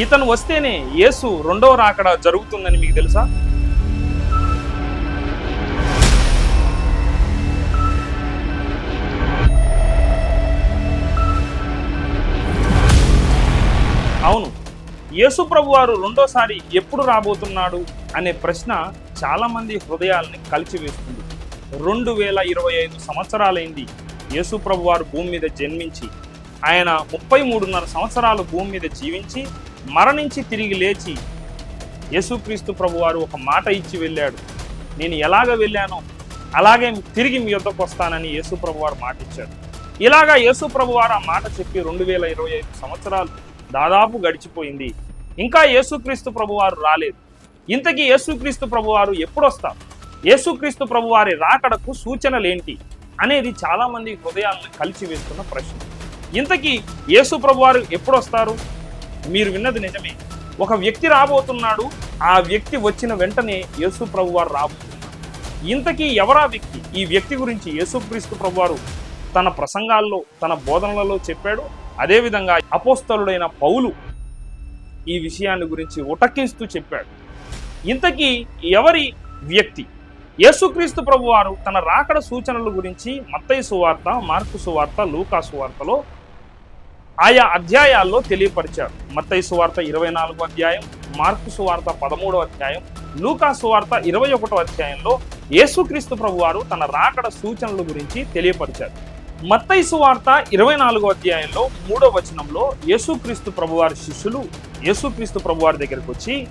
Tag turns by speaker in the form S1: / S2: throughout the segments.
S1: ఇతను వస్తేనే యేసు రెండవ రాకడ జరుగుతుందని మీకు తెలుసా? అవును యేసు ప్రభు వారు రెండోసారి ఎప్పుడు రాబోతున్నాడు అనే ప్రశ్న చాలామంది హృదయాలని హృదయాల్ని కలిచివేస్తుంది. రెండు వేల ఇరవై ఐదు సంవత్సరాలైంది యేసు ప్రభు వారు భూమి మీద జన్మించి ఆయన ముప్పై మూడున్నర సంవత్సరాలు భూమి మీద జీవించి మరణించి తిరిగి లేచి యేసుక్రీస్తు ప్రభువారు ఒక మాట ఇచ్చి వెళ్ళాడు. నేను ఎలాగ వెళ్ళానో అలాగే తిరిగి మీ యొద్దకు వస్తానని యేసు ప్రభువారు మాట ఇచ్చాడు. ఇలాగా యేసు ప్రభువారు ఆ మాట చెప్పి రెండు వేల ఇరవై ఐదు సంవత్సరాలు దాదాపు గడిచిపోయింది. ఇంకా యేసుక్రీస్తు ప్రభువారు రాలేదు. ఇంతకీ యేసుక్రీస్తు ప్రభువారు ఎప్పుడు వస్తారు యేసుక్రీస్తు ప్రభువారి రాకడకు సూచనలేంటి అనేది చాలామంది హృదయాలను కలిసి వేస్తున్న ప్రశ్న. ఇంతకీ యేసు ప్రభువారు ఎప్పుడు వస్తారు మీరు విన్నది నిజమే. ఒక వ్యక్తి రాబోతున్నాడు ఆ వ్యక్తి వచ్చిన వెంటనే యేసు ప్రభు వారు రాబోతున్నారు. ఇంతకీ ఎవరా వ్యక్తి? ఈ వ్యక్తి గురించి యేసుక్రీస్తు ప్రభు వారు తన ప్రసంగాల్లో తన బోధనలలో చెప్పాడు. అదేవిధంగా అపోస్తలుడైన పౌలు ఈ విషయాన్ని గురించి ఉటకిస్తూ చెప్పాడు. ఇంతకీ ఎవరి వ్యక్తి? యేసుక్రీస్తు ప్రభువారు తన రాకడ సూచనల గురించి మత్తయి సువార్త మార్కు సువార్త లూకా సువార్తలో ఆయా అధ్యాయాల్లో తెలియపరిచారు. మత్తయి సువార్త ఇరవై నాలుగో అధ్యాయం మార్కు సువార్త పదమూడో అధ్యాయం లూకా సువార్త ఇరవై ఒకటో అధ్యాయంలో యేసుక్రీస్తు ప్రభు వారు తన రాకడ సూచనల గురించి తెలియపరిచారు. మత్తయి సువార్త ఇరవై నాలుగో అధ్యాయంలో మూడో వచనంలో యేసుక్రీస్తు ప్రభువారి శిష్యులు యేసుక్రీస్తు ప్రభువారి దగ్గరకు వచ్చి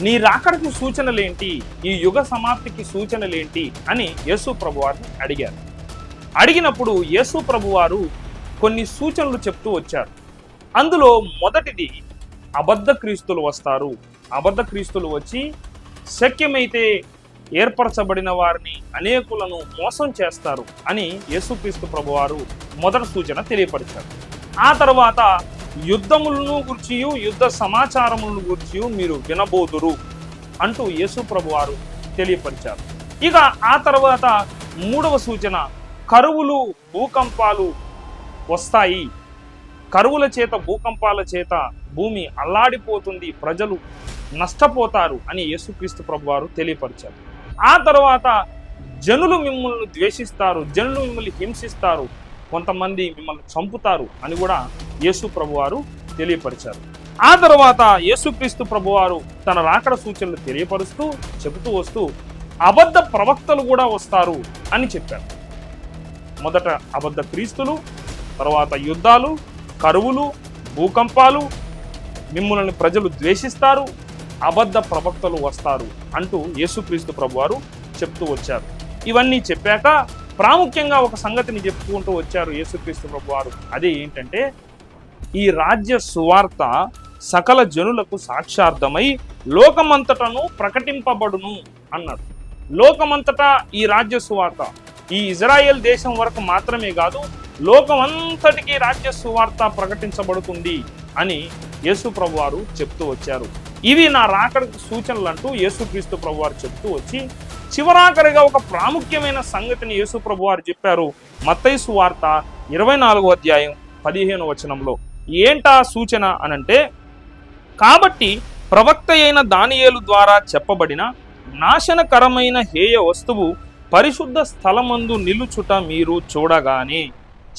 S1: నీ రాకడకు సూచనలేంటి? ఈ యుగ సమాప్తికి సూచనలేంటి? అని యేసు ప్రభువారిని అడిగారు. అడిగినప్పుడు యేసు ప్రభువారు కొన్ని సూచనలు చెప్తూ వచ్చారు. అందులో మొదటిది అబద్ధ క్రీస్తులు వస్తారు. అబద్ధ క్రీస్తులు వచ్చి శక్యమైతే ఏర్పరచబడిన వారిని అనేకులను మోసం చేస్తారు అని యేసుక్రీస్తు ప్రభువారు మొదటి సూచన తెలియపరిచారు. ఆ తర్వాత యుద్ధములను గురించి యుద్ధ సమాచారములను గురించి మీరు వినబోదురు అంటూ యేసు ప్రభువారు తెలియపరిచారు. ఇక ఆ తర్వాత మూడవ సూచన కరువులు భూకంపాలు వస్తాయి. కరువుల చేత భూకంపాల చేత భూమి అల్లాడిపోతుంది ప్రజలు నష్టపోతారు అని యేసుక్రీస్తు ప్రభువారు తెలియపరిచారు. ఆ తర్వాత జనులు మిమ్మల్ని ద్వేషిస్తారు జనులు మిమ్మల్ని హింసిస్తారు కొంతమంది మిమ్మల్ని చంపుతారు అని కూడా యేసు ప్రభువారు తెలియపరిచారు. ఆ తర్వాత యేసుక్రీస్తు ప్రభువారు తన రాకడ సూచనలు తెలియపరుస్తూ చెబుతూ వస్తూ అబద్ధ ప్రవక్తలు కూడా వస్తారు అని చెప్పారు. మొదట అబద్ధ క్రీస్తులు తర్వాత యుద్ధాలు కరువులు భూకంపాలు మిమ్మల్ని ప్రజలు ద్వేషిస్తారు అబద్ధ ప్రవక్తలు వస్తారు అంటూ యేసుక్రీస్తు ప్రభువారు చెప్తూ వచ్చారు. ఇవన్నీ చెప్పాక ప్రాముఖ్యంగా ఒక సంగతిని చెప్పుకుంటూ వచ్చారు యేసుక్రీస్తు ప్రభువారు. అదే ఏంటంటే ఈ రాజ్య సువార్త సకల జనులకు సాక్షార్థమై లోకమంతటను ప్రకటింపబడును అన్నారు లోకమంతటా ఈ రాజ్య సువార్త. ఈ ఇజ్రాయెల్ దేశం వరకు మాత్రమే కాదు లోకమంతటికి రాజ్య సువార్త ప్రకటించబడుతుంది అని యేసు ప్రభువారు చెప్తూ వచ్చారు. ఇవి నా రాకడకు సూచనలు అంటూ యేసుక్రీస్తు ప్రభువారు చెప్తూ వచ్చి చివరాఖరిగా ఒక ప్రాముఖ్యమైన సంగతిని యేసు ప్రభువారు చెప్పారు. మత్తైసు వార్త ఇరవై నాలుగో అధ్యాయం పదిహేను వచనంలో. ఏంటా సూచన అనంటే కాబట్టి ప్రవక్త అయిన దానియేలు ద్వారా చెప్పబడిన నాశనకరమైన హేయ వస్తువు పరిశుద్ధ స్థలమందు నిలుచుట మీరు చూడగానే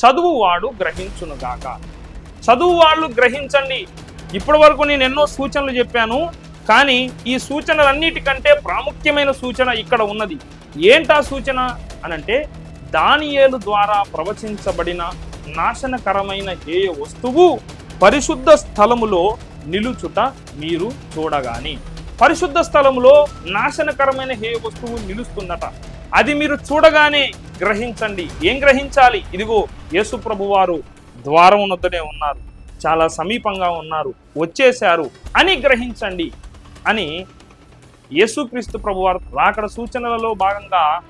S1: చదువువాడు గ్రహించునుగాక చదువు వాళ్ళు గ్రహించండి. ఇప్పటి వరకు నేను ఎన్నో సూచనలు చెప్పాను కానీ ఈ సూచనలన్నిటికంటే ప్రాముఖ్యమైన సూచన ఇక్కడ ఉన్నది. ఏంటా సూచన? అనంటే దానియేలు ద్వారా ప్రవచించబడిన నాశనకరమైన ఏ వస్తువు పరిశుద్ధ స్థలములో నిలుచుట మీరు చూడగాని. పరిశుద్ధ స్థలములో నాశనకరమైన ఏ వస్తువు నిలుస్తుందట అది మీరు చూడగానే గ్రహించండి. ఏం గ్రహించాలి? ఇదిగో యేసు ప్రభువారు ద్వారం వద్దనే ఉన్నారు. చాలా సమీపంగా ఉన్నారు. వచ్చేశారు. అని గ్రహించండి. అని యేసుక్రీస్తు ప్రభువారు రాకడ సూచనలలో భాగంగా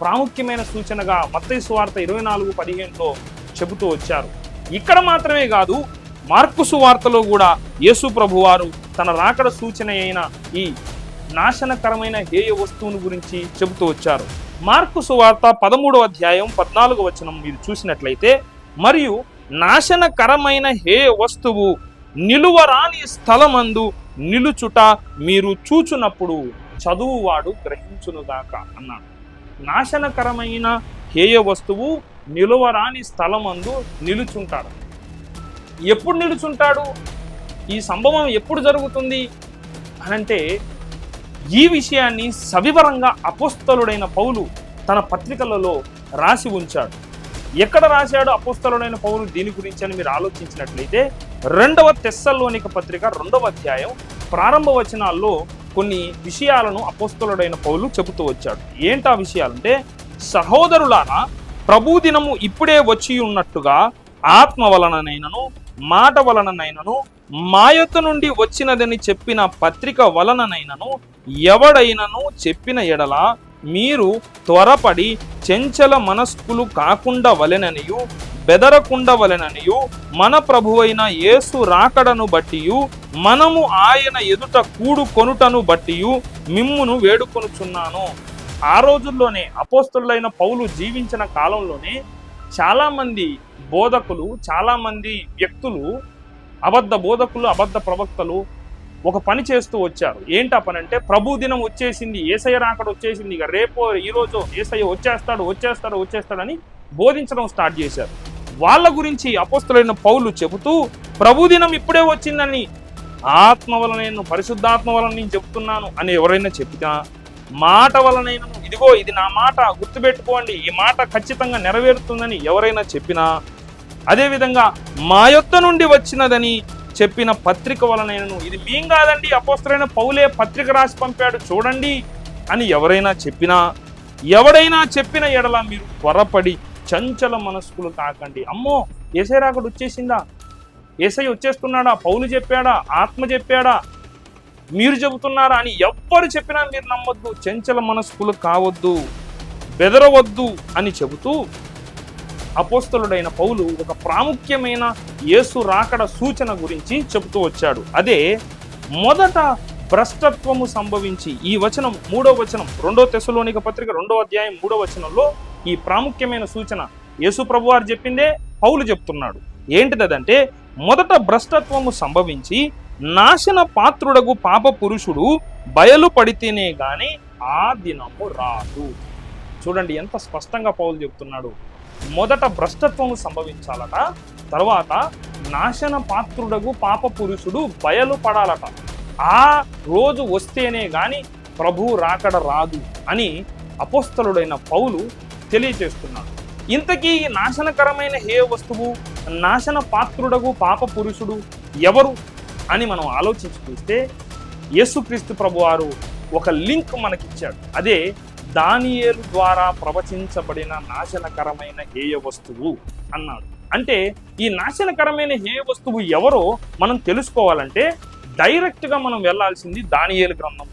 S1: ప్రాముఖ్యమైన సూచనగా మత్తయి సువార్త ఇరవై నాలుగు పదిహేనులో చెబుతూ వచ్చారు. ఇక్కడ మాత్రమే కాదు మార్కు సువార్తలో కూడా యేసు ప్రభువారు తన రాకడ సూచన అయిన ఈ నాశనకరమైన హేయ వస్తువును గురించి చెబుతూ వచ్చారు. మార్కు సువార్త పదమూడవ అధ్యాయం పద్నాలుగు వచనం మీరు చూసినట్లయితే మరియు నాశనకరమైన హేయ వస్తువు నిలువరాని స్థలమందు నిలుచుట మీరు చూచునప్పుడు చదువువాడు గ్రహించునుగాక అన్నాడు. నాశనకరమైన హేయ వస్తువు నిలువరాని స్థలమందు నిలుచుంటాడు ఎప్పుడు నిలుచుంటాడు? ఈ సంభవం ఎప్పుడు జరుగుతుంది? అనంటే ఈ విషయాన్ని సవివరంగా అపోస్తలుడైన పౌలు తన పత్రికలలో రాసి ఉంచాడు. ఎక్కడ రాశాడు అపోస్తలుడైన పౌలు దీని గురించి అని మీరు ఆలోచించినట్లయితే రెండవ తెస్సల్లోనిక పత్రిక రెండవ అధ్యాయం ప్రారంభ వచనాల్లో కొన్ని విషయాలను అపోస్తలుడైన పౌలు చెబుతూ వచ్చాడు. ఏంటా విషయాలంటే సహోదరులారా ప్రభు దినము ఇప్పుడే వచ్చి ఉన్నట్టుగా ఆత్మ వలననైనను మాట వలననైనను మాయత నుండి వచ్చినదని చెప్పిన పత్రిక వలననైనను ఎవడైనను చెప్పిన ఎడల మీరు త్వరపడి చెంచల మనస్కులు కాకుండా వలెననియు బెదరకుండా వలెననియు మన ప్రభువైన యేసు రాకడను బట్టియు మనము ఆయన ఎదుట కూడు కొనుటను బట్టియు మిమ్మును వేడుకొనుచున్నాను. ఆ రోజుల్లోనే అపోస్తులైన పౌలు జీవించిన కాలంలోనే చాలామంది బోధకులు చాలామంది వ్యక్తులు అబద్ధ బోధకులు అబద్ధ ప్రవక్తలు ఒక పని చేస్తూ వచ్చారు. ఏంటా పని అంటే ప్రభు దినం వచ్చేసింది ఏసయ్య రాకడ వచ్చేసింది ఇక రేపో ఈరోజు ఏసయ్య వచ్చేస్తాడు వచ్చేస్తాడు వచ్చేస్తాడని బోధించడం స్టార్ట్ చేశారు. వాళ్ళ గురించి అపోస్తులైన పౌలు చెబుతూ ప్రభు దినం ఇప్పుడే వచ్చిందని ఆత్మ వలన నేను పరిశుద్ధాత్మ వలన నేను చెప్తున్నాను అని ఎవరైనా చెప్తా మాట వలనైనా ఇదిగో ఇది నా మాట గుర్తుపెట్టుకోండి ఈ మాట ఖచ్చితంగా నెరవేరుతుందని ఎవరైనా చెప్పినా అదేవిధంగా మా యొద్ద నుండి వచ్చినదని చెప్పిన పత్రిక వలనైనను ఇది మేం కాదండి అపోస్తలైన పౌలే పత్రిక రాసి పంపాడు చూడండి అని ఎవరైనా చెప్పినా ఎవడైనా చెప్పిన ఎడల మీరు త్వరపడి చంచల మనస్కులు కాకండి అమ్మో ఏసై రాకడు వచ్చేసిందా? ఏసై వచ్చేస్తున్నాడా? పౌలు చెప్పాడా? ఆత్మ చెప్పాడా? మీరు చెబుతున్నారా అని ఎవ్వరు చెప్పినా మీరు నమ్మొద్దు చంచల మనస్కులు కావద్దు బెదరవద్దు అని చెబుతూ అపోస్తలుడైన పౌలు ఒక ప్రాముఖ్యమైన యేసు రాకడ సూచన గురించి చెబుతూ వచ్చాడు. అదే మొదట భ్రష్టత్వము సంభవించి ఈ వచనం మూడో వచనం రెండో తెశలోనిక పత్రిక రెండో అధ్యాయం మూడో వచనంలో ఈ ప్రాముఖ్యమైన సూచన యేసు ప్రభువారు చెప్పిందే పౌలు చెప్తున్నాడు. ఏంటిదంటే మొదట భ్రష్టత్వము సంభవించి నాశన పాత్రుడగు పాప పురుషుడు బయలుపడితేనే గాని ఆ దినము రాదు. చూడండి ఎంత స్పష్టంగా పౌలు చెప్తున్నాడు. మొదట భ్రష్టత్వము సంభవించాలట తర్వాత నాశన పాత్రుడగు పాప పురుషుడు బయలు పడాలట. ఆ రోజు వస్తేనే గాని ప్రభు రాకడ రాదు అని అపోస్తలుడైన పౌలు తెలియజేస్తున్నాడు. ఇంతకీ ఈ నాశనకరమైన హే వస్తువు నాశన పాత్రుడగు పాప పురుషుడు ఎవరు అని మనం ఆలోచించి చూస్తే యేసుక్రీస్తు ప్రభువారు ఒక లింక్ మనకిచ్చాడు. అదే దానియేలు ద్వారా ప్రవచించబడిన నాశనకరమైన హేయ వస్తువు అన్నాడు. అంటే ఈ నాశనకరమైన హేయ వస్తువు ఎవరో మనం తెలుసుకోవాలంటే డైరెక్ట్గా మనం వెళ్ళాల్సింది దానియేలు గ్రంథం.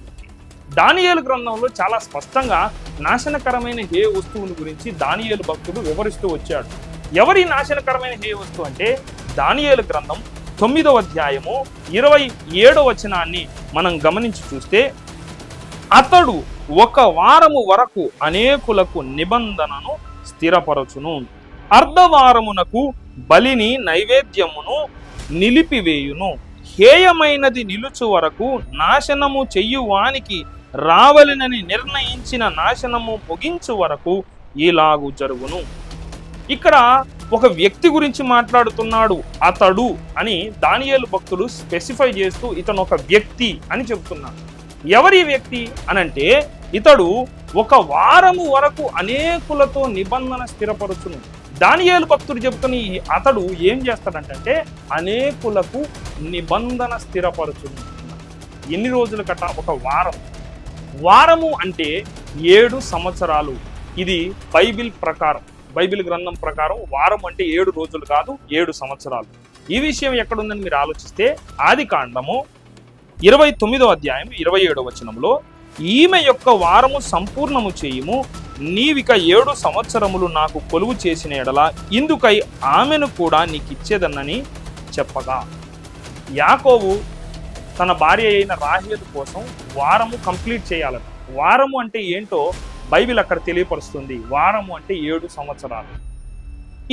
S1: దానియేలు గ్రంథంలో చాలా స్పష్టంగా నాశనకరమైన హేయ వస్తువుని గురించి దానియేలు భక్తుడు వివరిస్తూ వచ్చాడు. ఎవరి నాశనకరమైన హేయ వస్తువు అంటే దానియేలు గ్రంథం తొమ్మిదవ అధ్యాయము ఇరవై ఏడవ వచనాన్ని మనం గమనించి చూస్తే అతడు ఒక వారము వరకు అనేకులకు నిబంధనను స్థిరపరచును. అర్ధవారమునకు బలిని నైవేద్యమును నిలిపివేయును. హేయమైనది నిలుచు వరకు నాశనము చెయ్యువానికి రావలెనని నిర్ణయించిన నాశనము ముగించు వరకు ఇలాగు జరుగును. ఇక్కడ ఒక వ్యక్తి గురించి మాట్లాడుతున్నాడు అతడు అని దానియేలు భక్తులు స్పెసిఫై చేస్తూ ఇతను ఒక వ్యక్తి అని చెబుతున్నాడు ఎవరి వ్యక్తి అనంటే ఇతడు ఒక వారము వరకు అనేకులతో నిబంధన స్థిరపరుచును. దానియేలు భక్తుడు చెబుతున్న ఈ అతడు ఏం చేస్తాడంటే అనేకులకు నిబంధన స్థిరపరచును. ఎన్ని రోజుల కట ఒక వారం. వారము అంటే ఏడు సంవత్సరాలు. ఇది బైబిల్ ప్రకారం. బైబిల్ గ్రంథం ప్రకారం వారం అంటే ఏడు రోజులు కాదు ఏడు సంవత్సరాలు. ఈ విషయం ఎక్కడుందని మీరు ఆలోచిస్తే ఆది కాండము ఇరవై తొమ్మిదో అధ్యాయం ఇరవై ఏడో వచనంలో ఈమె యొక్క వారము సంపూర్ణము చేయుము నీవిక ఏడు సంవత్సరములు నాకు కొలువు చేసిన ఎడల ఇందుకై ఆమెను కూడా నీకిచ్చేదన్నని చెప్పగా. యాకోవు తన భార్య అయిన రాహేలు కోసం వారము కంప్లీట్ చేయాలట. వారము అంటే ఏంటో బైబిల్ అక్కడ తెలియపరుస్తుంది. వారము అంటే ఏడు సంవత్సరాలు.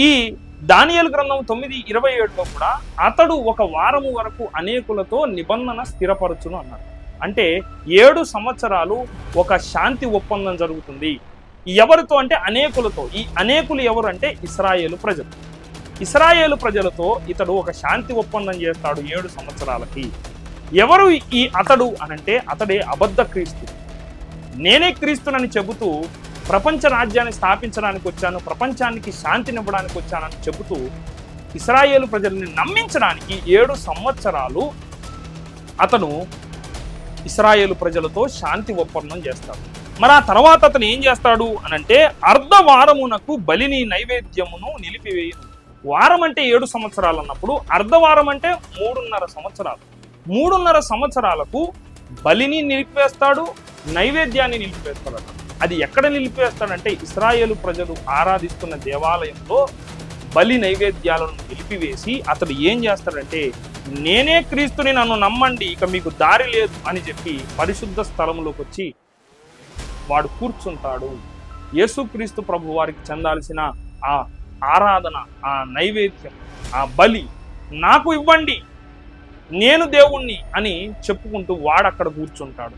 S1: ఈ దానియలు గ్రంథం తొమ్మిది ఇరవై ఏడులో కూడా అతడు ఒక వారము వరకు అనేకులతో నిబంధన స్థిరపరచును అన్నాడు. అంటే ఏడు సంవత్సరాలు ఒక శాంతి ఒప్పందం జరుగుతుంది. ఎవరితో అంటే అనేకులతో? ఈ అనేకులు ఎవరు అంటే ఇస్రాయేలు ప్రజలు. ఇస్రాయేలు ప్రజలతో ఇతడు ఒక శాంతి ఒప్పందం చేస్తాడు ఏడు సంవత్సరాలకి. ఎవరు ఈ అతడు అనంటే అతడే అబద్ధ క్రీస్తు. నేనే క్రీస్తునని చెబుతూ ప్రపంచ రాజ్యాన్ని స్థాపించడానికి వచ్చాను ప్రపంచానికి శాంతినివ్వడానికి వచ్చానని చెబుతూ ఇస్రాయేలు ప్రజల్ని నమ్మించడానికి ఏడు సంవత్సరాలు అతను ఇస్రాయేలు ప్రజలతో శాంతి ఒప్పందం చేస్తాడు. మరి ఆ తర్వాత అతను ఏం చేస్తాడు అనంటే అర్ధవారమునకు బలిని నైవేద్యమును నిలిపివేయను వారం అంటే ఏడు సంవత్సరాలు అన్నప్పుడు అర్ధవారం అంటే మూడున్నర సంవత్సరాలు. మూడున్నర సంవత్సరాలకు బలిని నిలిపివేస్తాడు నైవేద్యాన్ని నిలిపివేస్తాడు అది ఎక్కడ నిలిపివేస్తాడంటే ఇస్రాయేలు ప్రజలు ఆరాధిస్తున్న దేవాలయంలో బలి నైవేద్యాలను నిలిపివేసి అతడు ఏం చేస్తాడంటే నేనే క్రీస్తుని నన్ను నమ్మండి ఇక మీకు దారి లేదు అని చెప్పి పరిశుద్ధ స్థలంలోకి వచ్చి వాడు కూర్చుంటాడు. యేసుక్రీస్తు ప్రభు వారికి చెందాల్సిన ఆ ఆరాధన ఆ నైవేద్యం ఆ బలి నాకు ఇవ్వండి నేను దేవుణ్ణి అని చెప్పుకుంటూ వాడు అక్కడ కూర్చుంటాడు.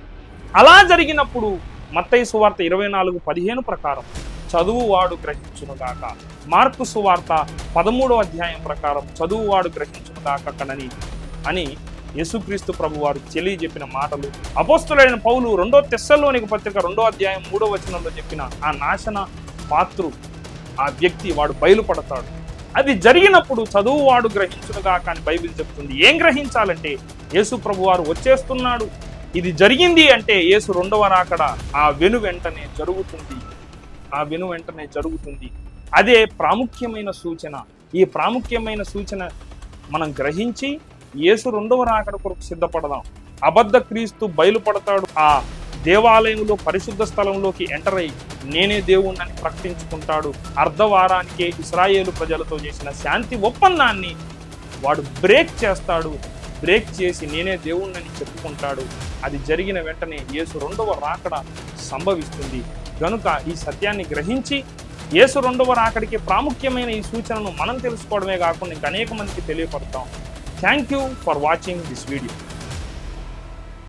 S1: అలా జరిగినప్పుడు మత్తయి సువార్త ఇరవై నాలుగు పదిహేను ప్రకారం చదువువాడు గ్రహించునుగాక. మార్కు సువార్త పదమూడో అధ్యాయం ప్రకారం చదువువాడు గ్రహించునుగాక కనని అని యేసుక్రీస్తు ప్రభు వారు మాటలు. అపోస్తులైన పౌలు రెండో తెస్సల్లోనికి పత్రిక రెండో అధ్యాయం మూడో వచనంలో చెప్పిన ఆ నాశన పాత్రు ఆ వ్యక్తి వాడు బయలుపడతాడు. అది జరిగినప్పుడు చదువువాడు గ్రహించునుగాక కానీ బైబిల్ చెప్తుంది. ఏం గ్రహించాలంటే యేసు ప్రభు వారు వచ్చేస్తున్నాడు. ఇది జరిగింది అంటే యేసు రెండవ రాకడ ఆ వెను వెంటనే జరుగుతుంది. ఆ వెను వెంటనే జరుగుతుంది. అదే ప్రాముఖ్యమైన సూచన. ఈ ప్రాముఖ్యమైన సూచన మనం గ్రహించి యేసు రెండవ రాకడ కొరకు సిద్ధపడదాం. అబద్ధ క్రీస్తు బయలుపడతాడు. ఆ దేవాలయంలో పరిశుద్ధ స్థలంలోకి ఎంటర్ అయ్యి నేనే దేవుణ్ణని ప్రకటించుకుంటాడు. అర్ధవారానికే ఇస్రాయేలు ప్రజలతో చేసిన శాంతి ఒప్పందాన్ని వాడు బ్రేక్ చేస్తాడు. బ్రేక్ చేసి నేనే దేవుణ్ణని చెప్పుకుంటాడు. అది జరిగిన వెంటనే యేసు రెండవ రాకడ సంభవిస్తుంది. కనుక ఈ సత్యాన్ని గ్రహించి యేసు రెండవ రాకడికి ప్రాముఖ్యమైన ఈ సూచనను మనం తెలుసుకోవడమే కాకుండా ఇంకా అనేక మందికి తెలియపడతాం thank you for watching this video